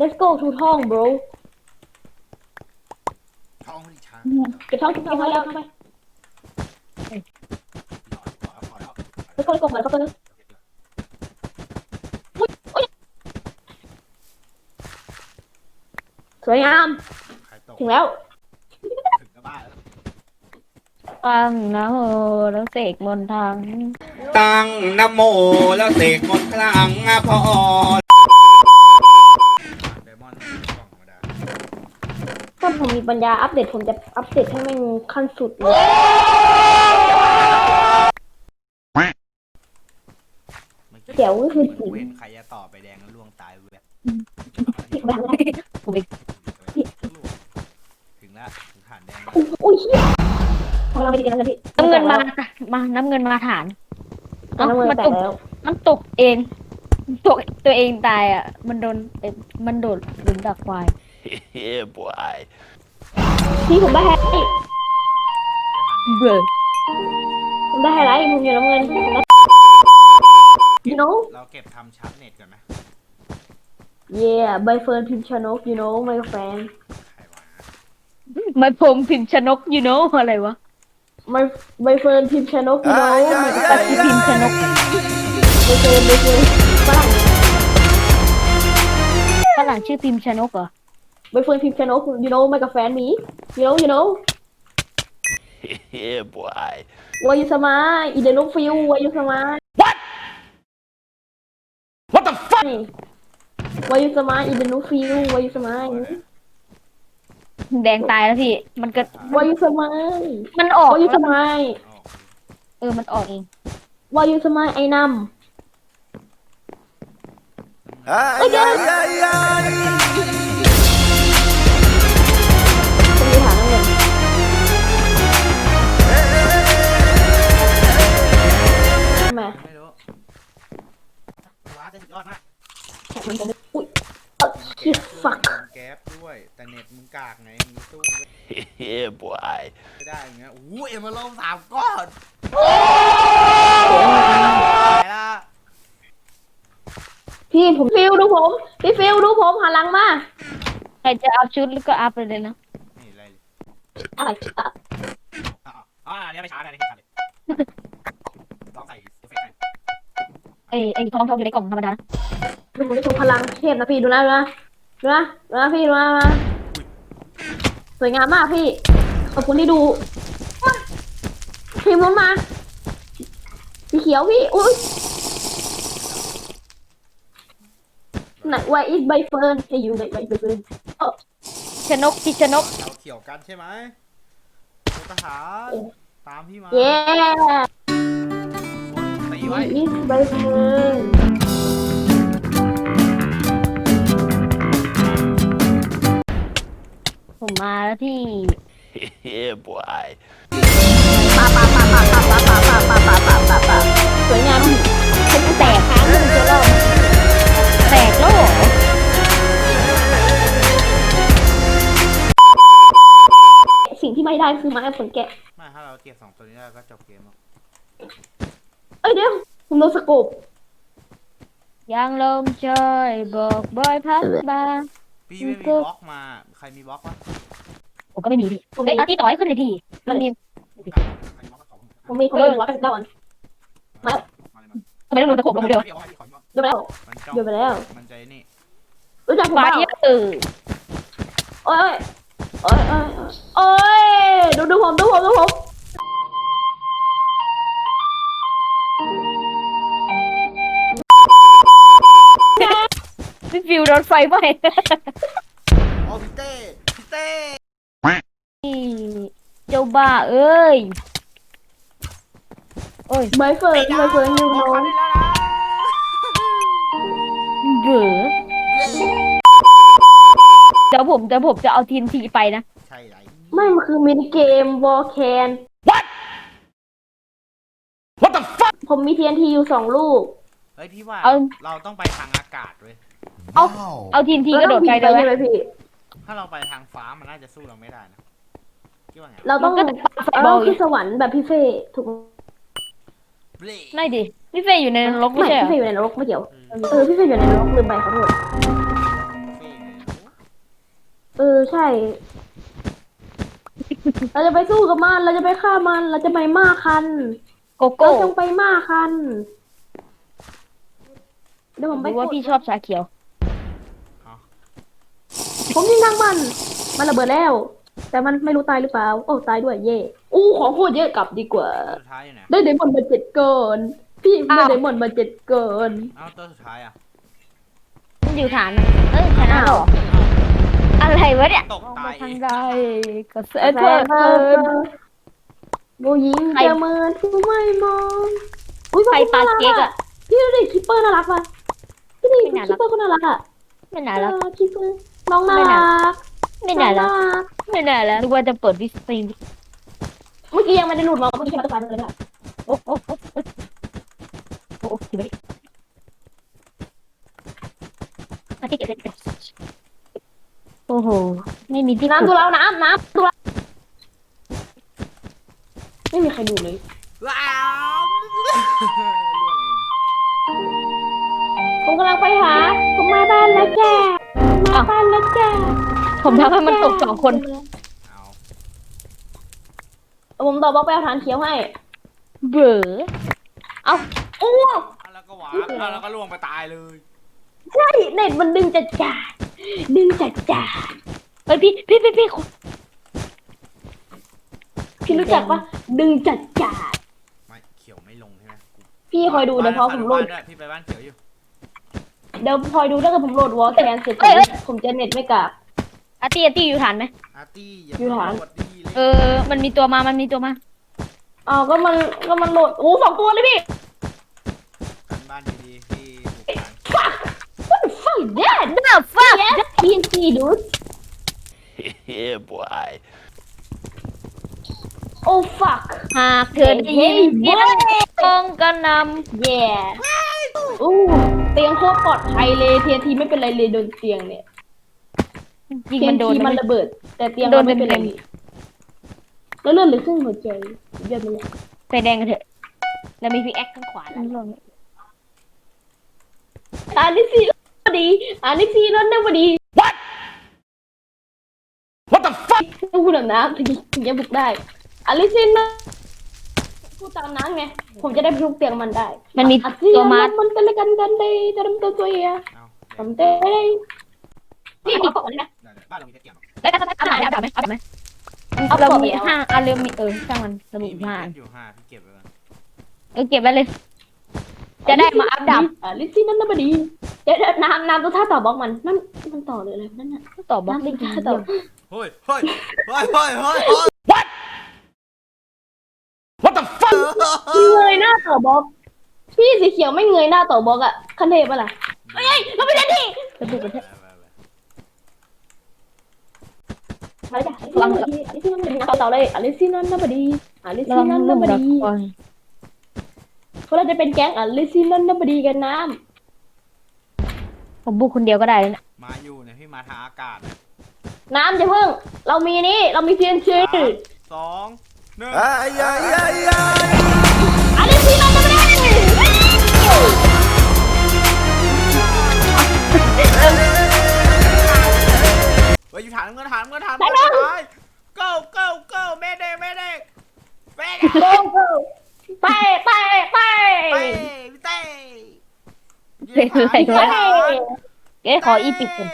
let's go ทูท่อง bro ท้องไม่ช้างเก็บท่องเก็บท่องไว้แล้วเข้าไป let's go let's go มาแล้วก็เลยสวยงาม ใครตกถึงแล้ว ถึงกระบ้าแล้วฟังนะโหแล้วเสกมนต์ทาง ตั้งนะโมแล้วเสกมนต์คลังอะพอ ไดมอนด์กล่องธรรมดา ถ้า ผมมีปัญญาอัปเดตผมจะอัปเดตให้ม่งขั้นสุดเลยเดี๋ยวก็คือถึงเวนใครจะต่อไปแดงแล้วล่วงตายเว้ยผมไปถึงแล้วถึงฐานแดงแล้วอุ้ยเหี้ยพอเราไปดีกันแล้วพี่น้ำเงินมามาน้ำเงินมาฐานน้ำเงินมันแตกแล้วมันตกเองตกตัวเองตายอะ มันโดนมมันโดดหลุมดักควาย yeah boy พี่ผมได้ไฮไลท์เบื่อผมได้ไฮไลท์ผมอยู่น้ำเงินผมได้ you know เราเก็บทำชาร์จเน็ตก่อนไหม yeah ใบเฟิร์นพิมพ์ชนก you know my friend ใครวะมาพรมพิมพ์ชนก you know อะไรวะ my ใบเฟิร์นพิมพ์ชนก you know ตัดที่พิมพ์ชนกใบเฟิร์นใบเฟิร์นฝรั่ง ฝรั่งชื่อพิมพ์ชนกเหรอ My friend Pim can open, you know, make a fan me. You know, you know. yeah, boy. Why you sama? It don't feel why you sama. What? What the fuck? Why you sama? It don't feel why you sama. แดงตายแล้วพี่ มันก็ Why you sama? มันออก Why you sama? เออ มันออกเอง Why you sama? ไอ้นำ Ah, yeah, yeah, yeah. เน็ตมึงกากไงมึงสู้ไม่ yeah boy ได้อย่างเงี้ยโอ้โหเอ็มมาลงสามก้อนไปละพี่ผมฟิลดูผม พี่ฟิลดูผมหันหลังมาใครจะเอาชุดแล้วก็อัพเลยนะนี่อะไรอะไรอะอะอ่าเนี่ยไม่ช้าเลยนี่ช้าเลยลองใส่เอฟเฟกต์ให้ไอ้ไอทองทองอยู่ในกล่องธรรมดาดูผมจะโชว์พลังเทพนะพี่ดูนะดูนะดูนะดูนะพี่ดูนะดูนะ วยงามมากพี่ ขอบคุณที่ดูพิมพ์ลงมาสีเขียวพี่ อุ้ยไหนไวอีกใบเฟิร์นให้อยู่ในใบเฟิร์นเออชนกที่ชนกเราเขียวกันใช่ไหมทหารตามพี่มาเย้ตีไว้อีกใบเฟิร์น มมาแล้วที่ yeah boy ปาปาปาปาปาปาปาปาปาปาปาปาปาสวยงามฉันแตกค้างหนึ่งเจอรอบแตกแล้วเหรอสิ่งที่ไม่ได้คือไม้ผลแกะ ไม่ถ้าเราเก็บสองตัวนี้ได้ก็จบเกมแล้วเอ้ยเดี๋ยวผมโดนสกบ ยังลมเชยบอกบอยพัดบา พี่ไม่มีบล็อกมา ใครมีบล็อกวะผมก็ไม่มีพี่เอ้ยเอาที่ต่อให้ขึ้นเลยทีมันมีใครมีบล็อกก็ขอผมผมมีคนเล่นร้อยแปดสิบเก้าอันมาเลยมาทำไมต้องโดนตะขบลงเดียวพี่เอาไว้พี่ขอพี่เดี๋ยวไปแล้ว มันจ้องเดี๋ยวไปแล้ว มันใจนี่รู้จักผมฟ้าเปล่าเยอะเออโอ้ยโอ้ยโอ้ยโอ้ยดูดูผมดู โดนไฟไหม้โอ้พี่เต้พี่เต้นี่เจ้าบ้าเอ้ยโอ้ยใบเฟิร์นใบเฟิร์นยูโนขอได้แล้วนะเบื่อเดี๋ยวผมเดี๋ยวผมจะเอาทีนทีไปนะ ใช่ไรไม่มันคือมินิเกมวอลแคน what the fuck ผมมี TNT อยู่สองลูก เฮ้ยพี่ว่าเอา เราต้องไปทางอากาศเว้ย เอาเอาทีนทีกระโดดไปแล้เลวยต้องบินไปใช่ไหมพี่ ถ้าเราไปทางฟ้ามันน่าจะสู้เราไม่ได้นะคิดว่าไงเราต้องมันก็ปาไฟเราบอต้ลองอยู่ขึ้นสวรรค์แบบพี่เฟ่ถูกไหมเบลไม่ดิพี่เฟยอยู่ในนรกไม่ไม่ใช่เหรพี่อเฟ่อยู่ในนรกไม่เกี่ยว เออพี่เฟ่อยู่ในนรกลืมไปขอโทษเฟ่ไงเออใช่ เราจะไปสู้กับมัน เราจะไปฆ่ามัน เราจะไปม่าคัน โกเราโก้จงไปม่าคัน เดี๋ยวผมไปรู้ว่าพี่ชอบชาเขียว ผมยิงทางมัน มันระเบิดแล้ว แต่มันไม่รู้ตายหรือเปล่า โอ้ตายด้วยเย่อู้ของโคตรเยอะกลับดีกว่า ตัวสุดท้ายอยู่ไหนได้เดมอนมาเจ็ดเกิน พี่อ้าวได้เดมอนมาเจ็ดเกิน เอ้าตัวสุดท้ายอะมันอยู่ฐานมันเอ้ยชนะเหรออะไรวะเนี่ย ตกตายทางใดก็เสเอ็ร็ดจเพิ่เพิ่มบูยิงใคร จะเมินผู้ไม่มองอุ้ยใครปาเก๊กอะ พี่ดูดิคิปเปอร์น่ารักป่ะพี่ดิไม่น่ารัคิกปเปอร์ก็น่ารักอะไม่น่ารักเออคิปเปอร์ น้องน่าไม่น่ารักไม่น่ารักองรักไม่น่ารักนึกว่าจะเปิดวิสตีนเมื่อกี้ยังไม่ได้หลุดมาเมื่อกี้มาตะไฟเลยค่ะโอ้โอ้โอ้โอ้โอ้โอ้เดี๋ยวไปเอาที่เก็บเลยโอ้โห ไม่มีที่น้ำขุดูดเราน้ำน้ำดูเราไม่มีใครดูเลยว้าวล่วงเองผมกำลังไปหาผมมาบ้านแล้วแก มาบ้านแล้วแกผมทำให้มันตกสองคน เอาผมต่อบล็อกไปเอาฐานเขียวให้เบื่อเอาอ้วกเอาแล้วก็หวาบแล้วเราก็ล่วงไปตายเลยใช่เน็ตมันดึงจัดจ่าดึงจัดจ่าเฮ้ยพี่พี่พี่พี่พี่รู้จักปะดึงจัดจ่าไม่เขียวไม่ลงใช่ไหมกูพี่คอยดูเดี๋ยวพอผมโหลดบ้านด้วยพี่ไปบ้านเขียวอยู่ เดี๋ยวคอยดูถ้าเกิดผมโหลดวอลแคนเสร็จผมผมจะเน็ตไม่กลับ อาร์ตี้อาร์ตี้อยู่ฐานไหมอาร์ตี้อย่าอยู่หลังโดดดีเลยเออมันมีตัวมา มันมีตัวมาอ๋อก็มันก็มันโหลดโอ้สองตัวเลยพี่ กันบ้านดีๆพี่บุกกัน What the fuck is that เด้อฟ้า Yes TNT dude yeah, boy. Oh fuck หากเธอได้ยินเสียงกองกระน Yeah อู้ เตียงโคตรปลอดภัยเลย TNT ไม่เป็นไรเลยโดนเตียงเนี่ยำยิงมันโดน TNT มันระเบิด แต่เตียงโดนมันไม่เป็นไรเต็มเลยแล้วเลื่อนเหลือครึ่งหัวใจเยอะเลยไฟแดงกันเถอะแล้วมีพี่แอคข้างขวาแล้วอันนี้สิพอดีอันนี้สินั่นนะพอดี What the fuck? ต้องพูดแบบนั้นถึงถึงจะบุกได้อันนี้สินะ พูดตามนั้นไง ผมจะได้บุกเตียงมันได้มันมีอันนี้ตัวมามันกันละกันกันได้จะทำตัวตัวเองเอาทำเต้นี่มีของนะเดี๋ยวๆบ้านเรามีแค่เตียงแล้วก็เอาไหมเอาไหมเอาไหมเอาเราก่อนมีแล้วห้าอะเรือมีเออช่างมันระบุพี่มีห้าเพชรอยู่ห้าพี่เก็บไว้ก่อนเออเก็บไว้เลย จะได้มาอัพดับอ่าลิซซี่นั่นน่ะพอดีเดี๋ยวเดี๋ยวน้ำน้ำตัวท่าต่อบล็อกมันนั่นมันต่อเลยอะไรนั่นน่ะต่อบล็อกน้ำได้ตัวดีท่าต่อ เฮ้ยเฮ้ยเฮ้ยเฮ้ยเฮ้ยเฮ้ย What the fuck? เงยหน้าต่อบล็อก พี่สีเขียวไม่เงยหน้าต่อบล็อกอะคันเทปะล่ะเฮ้ยเราไม่ได้ดิระบุกันเถอะไปไปไปมาจ้ะลิซซี่นั่นพอดีต่อต่อเลยอลิซซี่นั่นน่ะพอดีอลิซระซี่วังนั่นเรื่น่ะองพอดักดีก่อนเพราะเราจะเป็นแก๊งอลิซซี่นั่นน่ะพอดีกันน้ผมบุกคนเดียวก็ได้แล้วนะมาอยู่เนี่ยพี่มาทางอากาศนะำน้ำจะเพิ่ง เรามีนี่ เรามี TNT สามสองหนึ่ง Ay, ay, ay, ay. อลิซซี่นั่นน่ะพอดีเฮ้ยอยู่ฐานเงินฐานเงินฐานเงินฐาน go go go แม่เด็กแม่เด็กแม่เด็กโก้โก้ไปไปไปไปพี่เต้เป็นอะไรไปวะเอ้ยขออีปิดก่อน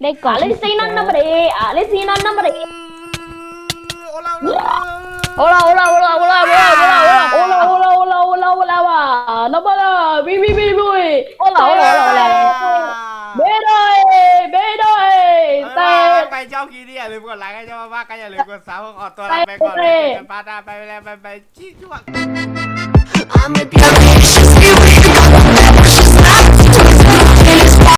ได้ก่ออนลิซซี่นั่นน่ะพอดีอลิซซี่นั่นน่ะพอดี โอ้เราโอ้เราโอ้เราโอ้เราโอ้เราโอ้เราโอ้เราโอ้เราโอ้เราเราเราเราเราอะเราบ้าละวิวิวิวิโอ้เราโอ้เราโอ้เราเบดอยเบดอยแต่ไปเจ้าคีนี่อย่าลืมกดไลค์ให้เจ้าบ้ากันอย่าลืมกดซับขอตัวลาไปก่อนไปกันพาดาไปไปไปไปชี้จุ๊บ I'm a beauty